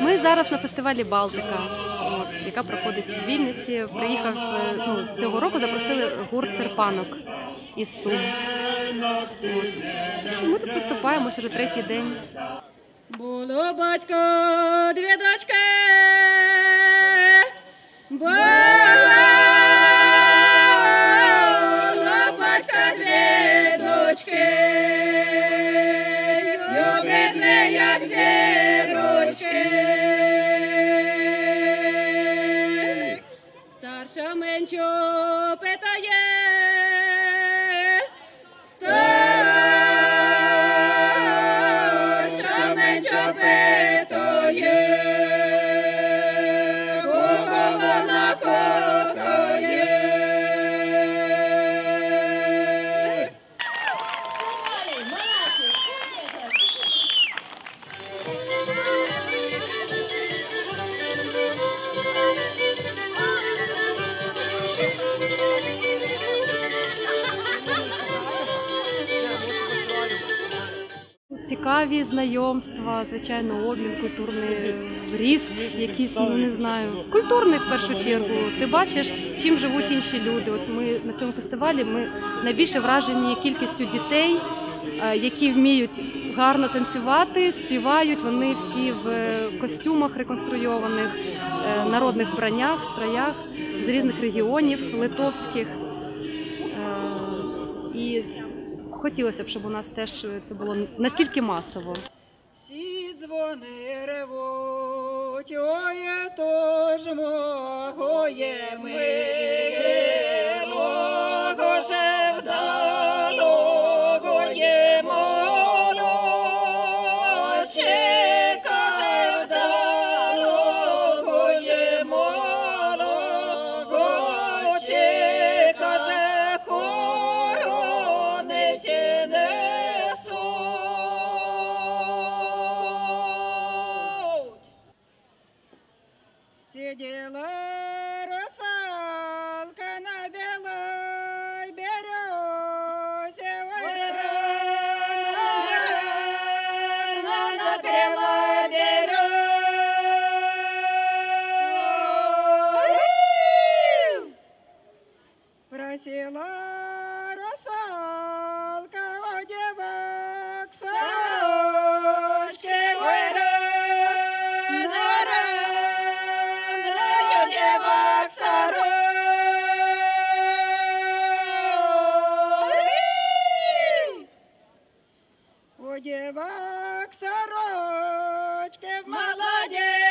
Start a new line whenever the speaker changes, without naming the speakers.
Ми зараз на фестивалі Балтика, яка проходить в Вільнюсі. Приїхав е, ну, цього року. Запросили гурт Церпанок із Сум. Ми тут виступаємо вже третій день.
Було батько дві дочки.
Цікаві знайомства, звичайно, обмін, культурний ріст, якийсь, ну не знаю, культурний в першу чергу. Ти бачиш, чим живуть інші люди. От ми на цьому фестивалі ми найбільше вражені кількістю дітей, е, які вміють гарно танцювати, співають. Вони всі в е, костюмах реконструйованих, е, народних вбраннях, строях з різних регіонів, литовських. І хотілося б, щоб у нас теж це було настільки масово.
Всі дзвони ревуть, ой, тож ж могоє милого на У девок сорочки в молодец